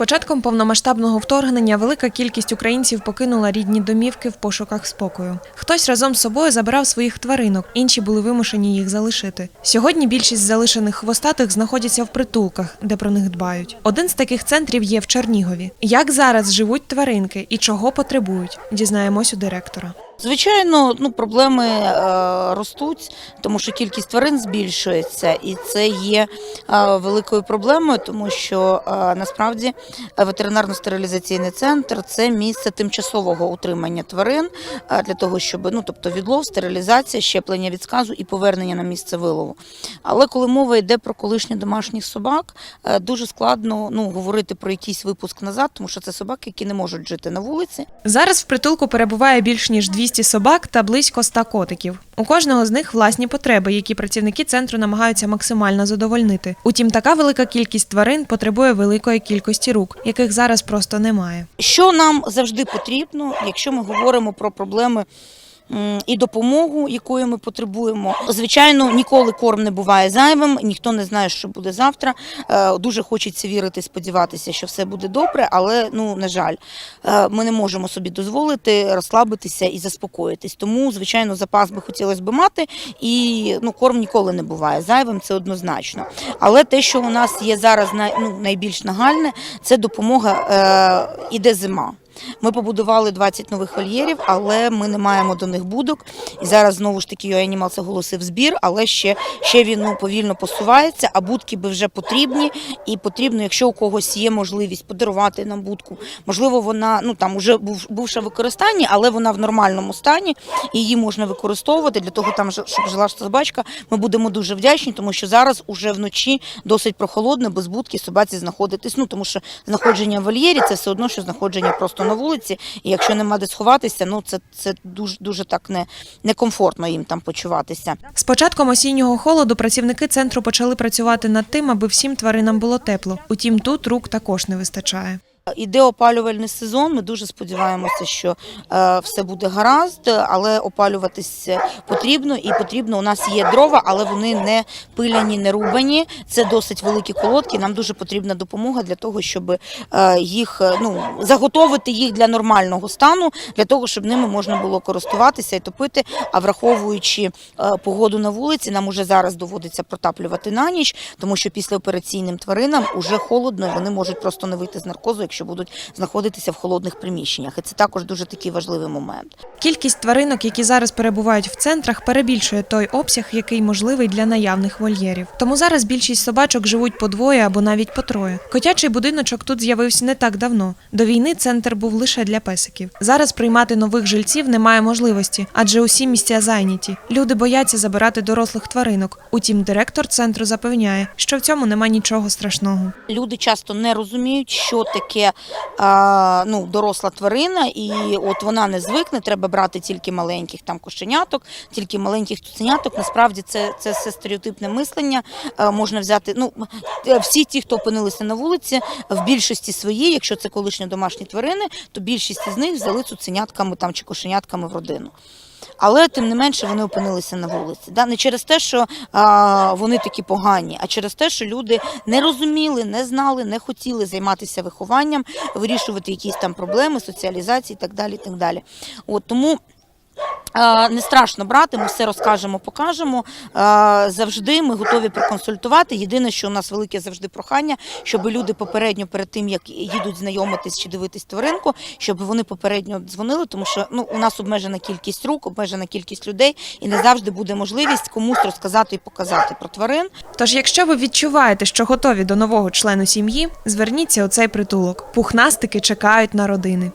початком повномасштабного вторгнення велика кількість українців покинула рідні домівки в пошуках спокою. Хтось разом з собою забирав своїх тваринок, інші були вимушені їх залишити. Сьогодні більшість залишених хвостатих знаходяться в притулках, де про них дбають. Один з таких центрів є в Чернігові. Як зараз живуть тваринки і чого потребують? Дізнаємось у директора. Звичайно, ну проблеми е, ростуть, тому що кількість тварин збільшується, і це є е, великою проблемою, тому що е, насправді ветеринарно-стерилізаційний центр це місце тимчасового утримання тварин е, для того, щоб ну тобто відлов, стерилізація, щеплення від сказу і повернення на місце вилову. Але коли мова йде про колишніх домашніх собак, е, дуже складно ну говорити про якийсь випуск назад, тому що це собаки, які не можуть жити на вулиці. Зараз в притулку перебуває більш ніж 200 собак та близько 100 котиків. У кожного з них власні потреби, які працівники центру намагаються максимально задовольнити. Утім, така велика кількість тварин потребує великої кількості рук, яких зараз просто немає. Що нам завжди потрібно, якщо ми говоримо про проблеми і допомогу, якої ми потребуємо. Звичайно, ніколи корм не буває зайвим, ніхто не знає, що буде завтра. Е, Дуже хочеться вірити, сподіватися, що все буде добре, але ну на жаль, е, ми не можемо собі дозволити розслабитися і заспокоїтись. Тому, звичайно, запас би хотілося б мати, і ну корм ніколи не буває зайвим, це однозначно. Але те, що у нас є зараз ну, найбільш нагальне, це допомога. Е, іде зима. Ми побудували 20 нових вольєрів, але ми не маємо до них будок. І зараз знову ж таки UAnimal оголосив збір, але ще, ще він ну, повільно посувається, а будки би вже потрібні. І потрібно, якщо у когось є можливість подарувати нам будку, можливо, вона ну там уже був бувша використання, але вона в нормальному стані, і її можна використовувати для того, там щоб жила собачка. Ми будемо дуже вдячні, тому що зараз уже вночі досить прохолодно, без будки собаці знаходитись. Ну тому що знаходження в вольєрі це все одно, що знаходження просто на вулиці. І якщо нема де сховатися, ну це, це дуже дуже так не некомфортно їм там почуватися. З початком осіннього холоду працівники центру почали працювати над тим, аби всім тваринам було тепло. Утім, тут рук також не вистачає. Іде опалювальний сезон. Ми дуже сподіваємося, що е, все буде гаразд, але опалюватись потрібно і потрібно. У нас є дрова, але вони не пиляні, не рубані. Це досить великі колодки. Нам дуже потрібна допомога для того, щоб е, їх е, ну заготовити їх для нормального стану, для того, щоб ними можна було користуватися і топити. А враховуючи погоду на вулиці, нам уже зараз доводиться протаплювати на ніч, тому що після операційним тваринам уже холодно, вони можуть просто не вийти з наркозу, якщо будуть знаходитися в холодних приміщеннях. І це також дуже такий важливий момент. Кількість тваринок, які зараз перебувають в центрах, перебільшує той обсяг, який можливий для наявних вольєрів. Тому зараз більшість собачок живуть по двоє або навіть по троє. Котячий будиночок тут з'явився не так давно. До війни центр був лише для песиків. Зараз приймати нових жильців немає можливості, адже усі місця зайняті. Люди бояться забирати дорослих тваринок. Утім, директор центру запевняє, що в цьому нема нічого страшного. Люди часто не розуміють, що таке а, ну, доросла тварина, і от вона не звикне, треба брати тільки маленьких там кошеняток, тільки маленьких цуценяток. Насправді це, це все стереотипне мислення. А, можна взяти ну, е, всі ті, хто опинилися на вулиці, в більшості своїй, якщо це колишні домашні тварини, то більшість із них взяли цуценятками там, чи кошенятками в родину. Але тим не менше вони опинилися на вулиці. Да? Не через те, що вони такі погані, а через те, що люди не розуміли, не знали, не хотіли займатися вихованням, вирішувати якісь там проблеми, соціалізації і так далі. І так далі. От, тому не страшно брати, ми все розкажемо, покажемо. Завжди ми готові проконсультувати. Єдине, що у нас велике завжди прохання, щоб люди попередньо перед тим, як їдуть знайомитись чи дивитись тваринку, щоб вони попередньо дзвонили, тому що ну у нас обмежена кількість рук, обмежена кількість людей, і не завжди буде можливість комусь розказати і показати про тварин. Тож, якщо ви відчуваєте, що готові до нового члену сім'ї, зверніться у цей притулок. Пухнастики чекають на родини.